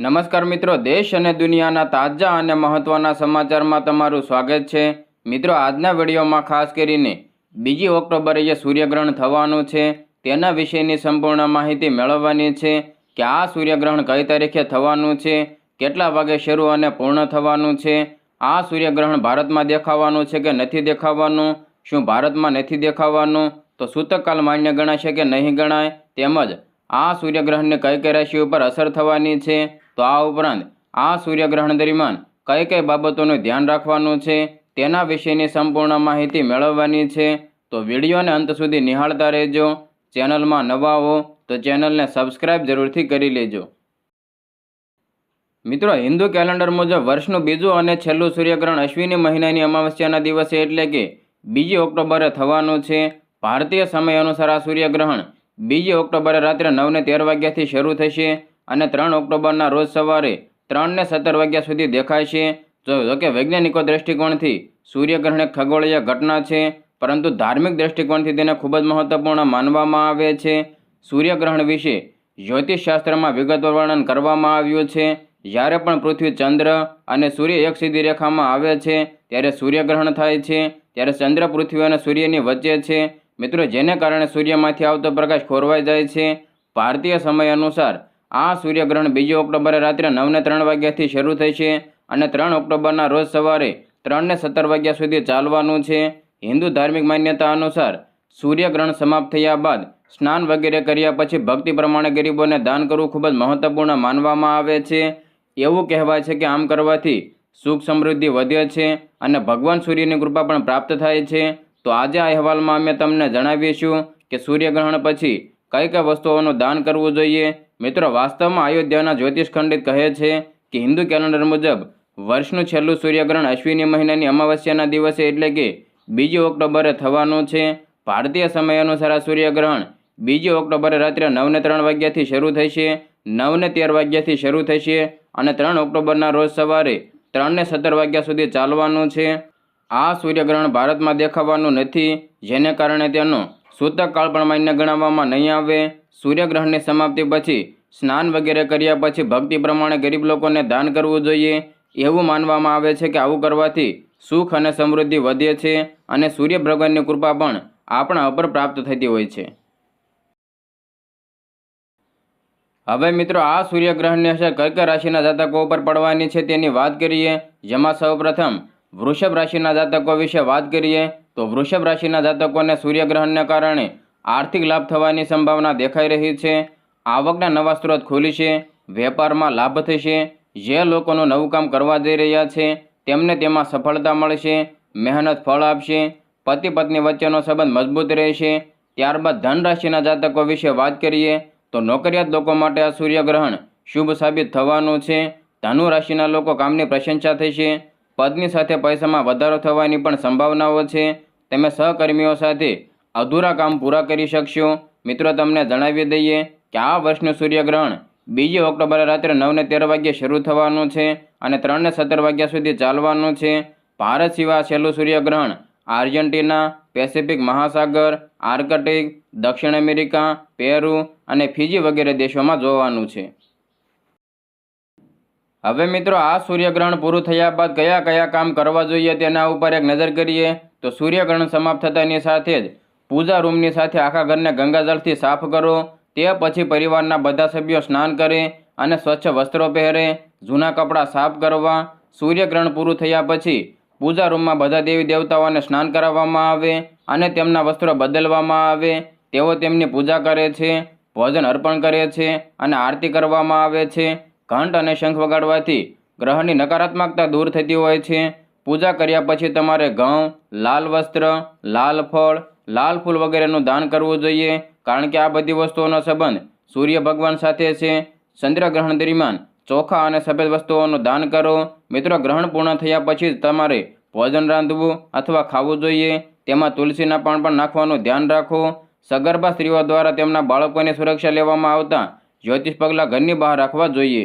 નમસ્કાર મિત્રો, દેશ અને દુનિયાના તાજા અને મહત્ત્વના સમાચારમાં તમારું સ્વાગત છે. મિત્રો, આજના વિડીયોમાં ખાસ કરીને બીજી ઓક્ટોબરે જે સૂર્યગ્રહણ થવાનું છે, તેના વિશેની સંપૂર્ણ માહિતી મેળવવાની છે કે આ સૂર્યગ્રહણ કઈ તારીખે થવાનું છે, કેટલા વાગે શરૂ અને પૂર્ણ થવાનું છે, આ સૂર્યગ્રહણ ભારતમાં દેખાવાનું છે કે નથી દેખાવાનું, શું ભારતમાં નથી દેખાવાનું, તો સૂતકકાલ માન્ય ગણાશે કે નહીં ગણાય, તેમજ આ સૂર્યગ્રહણને કઈ કઈ રાશિ ઉપર અસર થવાની છે તો આ ઉપરાંત આ સૂર્યગ્રહણ દરમિયાન કઈ કઈ બાબતોનું ધ્યાન રાખવાનું છે, તેના વિશેની સંપૂર્ણ માહિતી મેળવવાની છે, તો વિડીયોને અંત સુધી નિહાળતા રહેજો. ચેનલમાં નવા હો, તો ચેનલને સબસ્ક્રાઇબ જરૂરથી કરી લેજો. મિત્રો, હિન્દુ કેલેન્ડર મુજબ વર્ષનું બીજું અને છેલ્લું સૂર્યગ્રહણ અશ્વિની મહિનાની અમાવસ્યાના દિવસે એટલે કે બીજી ઓક્ટોબરે થવાનું છે. ભારતીય સમય અનુસાર આ સૂર્યગ્રહણ બીજી ઓક્ટોબરે રાત્રે નવને તેર વાગ્યાથી શરૂ થશે. અને ત્રણ ઓક્ટોબરના રોજ સવારે ત્રણને સત્તર વાગ્યા સુધી દેખાશે જો જોકે વૈજ્ઞાનિકો દૃષ્ટિકોણથી સૂર્યગ્રહણ એક ખગોળીય ઘટના છે, પરંતુ ધાર્મિક દ્રષ્ટિકોણથી તેને ખૂબ જ મહત્વપૂર્ણ માનવામાં આવે છે. સૂર્યગ્રહણ વિશે જ્યોતિષશાસ્ત્રમાં વિગતવાર વર્ણન કરવામાં આવ્યું છે. જ્યારે પણ પૃથ્વી ચંદ્ર અને સૂર્ય એક સીધી રેખામાં આવે છે, ત્યારે સૂર્યગ્રહણ થાય છે. ત્યારે ચંદ્ર પૃથ્વી અને સૂર્યની વચ્ચે છે. મિત્રો, જેને કારણે સૂર્યમાંથી આવતો પ્રકાશ ખોરવાઈ જાય છે. ભારતીય સમય અનુસાર આ સૂર્યગ્રહણ બીજી ઓક્ટોબરે રાત્રે નવને ત્રણ વાગ્યાથી શરૂ થઈ છે અને ત્રણ ઓક્ટોબરના રોજ સવારે ત્રણને સત્તર વાગ્યા સુધી ચાલવાનું છે. હિન્દુ ધાર્મિક માન્યતા અનુસાર સૂર્યગ્રહણ સમાપ્ત થયા બાદ સ્નાન વગેરે કર્યા પછી ભક્તિ પ્રમાણે ગરીબોને દાન કરવું ખૂબ જ મહત્વપૂર્ણ માનવામાં આવે છે. એવું કહેવાય છે કે આમ કરવાથી સુખ સમૃદ્ધિ વધે છે અને ભગવાન સૂર્યની કૃપા પણ પ્રાપ્ત થાય છે. તો આજે આ અહેવાલમાં અમે તમને જણાવીશું કે સૂર્યગ્રહણ પછી કઈ કઈ વસ્તુઓનું દાન કરવું જોઈએ મિત્રો, વાસ્તવમાં અયોધ્યાના જ્યોતિષ ખંડિત કહે છે કે હિન્દુ કેલેન્ડર મુજબ વર્ષનું છેલ્લું સૂર્યગ્રહણ અશ્વિની મહિનાની અમાવસ્યાના દિવસે એટલે કે બીજી ઓક્ટોબરે થવાનું છે. ભારતીય સમય અનુસાર આ સૂર્યગ્રહણ બીજી ઓક્ટોબરે રાત્રે નવને ત્રણ વાગ્યાથી શરૂ થશે, નવને તેર વાગ્યાથી શરૂ થશે અને ત્રણ ઓક્ટોબરના રોજ સવારે ત્રણને સત્તર વાગ્યા સુધી ચાલવાનું છે. આ સૂર્યગ્રહણ ભારતમાં દેખાવાનું નથી, જેને કારણે તેનો સૂતક કાળ પણ માન્ય ગણાવવામાં નહીં આવે. સૂર્યગ્રહણની સમાપ્તિ પછી સ્નાન વગેરે કર્યા પછી ભક્તિ પ્રમાણે ગરીબ લોકોને દાન કરવું જોઈએ. એવું માનવામાં આવે છે કે આવું કરવાથી સુખ અને સમૃદ્ધિ વધે છે અને સૂર્ય ભગવાનની કૃપા પણ આપણા ઉપર પ્રાપ્ત થતી હોય છે. હવે મિત્રો આ સૂર્યગ્રહણની અસર કઈ રાશિના જાતકો ઉપર પડવાની છે તેની વાત કરીએ. જેમાં સૌપ્રથમ વૃષભ રાશિના જાતકો વિશે વાત કરીએ તો વૃષભ રાશિના જાતકોને સૂર્યગ્રહણને કારણે આર્થિક લાભ થવાની સંભાવના દેખાઈ રહી છે. આવકના નવા સ્ત્રોત ખુલશે વેપારમાં લાભ થશે. જે લોકોનું નવું કામ કરવા જઈ રહ્યા છે, તેમને તેમાં સફળતા મળશે, મહેનત ફળ આપશે પતિ પત્ની વચ્ચેનો સંબંધ મજબૂત રહેશે. ત્યારબાદ ધન રાશિના જાતકો વિશે વાત કરીએ, તો નોકરિયાત લોકો માટે આ સૂર્યગ્રહણ શુભ સાબિત થવાનું છે. ધનુ રાશિના લોકો કામની પ્રશંસા થશે. પત્ની સાથે પૈસામાં વધારો થવાની પણ સંભાવનાઓ છે. તમે સહકર્મીઓ સાથે અધૂરા કામ પૂરા કરી શકશો? મિત્રો, તમને જણાવી દઈએ કે આ વર્ષનું સૂર્યગ્રહણ બીજી ઓક્ટોબરે રાત્રે નવને તેર વાગ્યે શરૂ થવાનું છે અને ત્રણને સત્તર વાગ્યા સુધી ચાલવાનું છે. ભારત સિવાય છેલ્લું સૂર્યગ્રહણ આર્જેન્ટિના, પેસિફિક મહાસાગર, આર્કટિક, દક્ષિણ અમેરિકા, પેરુ અને ફિજી વગેરે દેશોમાં જોવાનું છે. હવે મિત્રો, આ સૂર્યગ્રહણ પૂરું થયા બાદ કયા કયા કામ કરવા જોઈએ તેના ઉપર એક નજર કરીએ. તો સૂર્યગ્રહણ સમાપ્ત થતાની સાથે જ પૂજા રૂમની સાથે આખા ઘરને ગંગાજળથી સાફ કરો. તે પછી પરિવારના બધા સભ્યો સ્નાન કરે અને સ્વચ્છ વસ્ત્રો પહેરે, જૂના કપડાં સાફ કરવા. સૂર્યગ્રહણ પૂરું થયા પછી પૂજા રૂમમાં બધા દેવી દેવતાઓને સ્નાન કરાવવામાં આવે અને તેમના વસ્ત્રો બદલવામાં આવે. તેઓ તેમની પૂજા કરે છે, ભોજન અર્પણ કરે છે અને આરતી કરવામાં આવે છે. ઘંટ અને શંખ વગાડવાથી ગ્રહની નકારાત્મકતા દૂર થતી હોય છે. પૂજા કર્યા પછી તમારે ઘઉં, લાલ વસ્ત્ર, લાલ ફળ લાલ ફૂલ વગેરેનું દાન કરવું જોઈએ, કારણ કે આ બધી વસ્તુઓનો સંબંધ સૂર્ય ભગવાન સાથે છે. ચંદ્રગ્રહણ દરમિયાન ચોખા અને સફેદ વસ્તુઓનું દાન કરો. મિત્રો, ગ્રહણ પૂર્ણ થયા પછી જ તમારે ભોજન રાંધવું અથવા ખાવું જોઈએ. તેમાં તુલસીના પાન પણ નાખવાનું ધ્યાન રાખો. સગર્ભા સ્ત્રીઓ દ્વારા તેમના બાળકોની સુરક્ષા લેવામાં આવતા જ્યોતિષ પગલાં ઘરની બહાર રાખવા જોઈએ.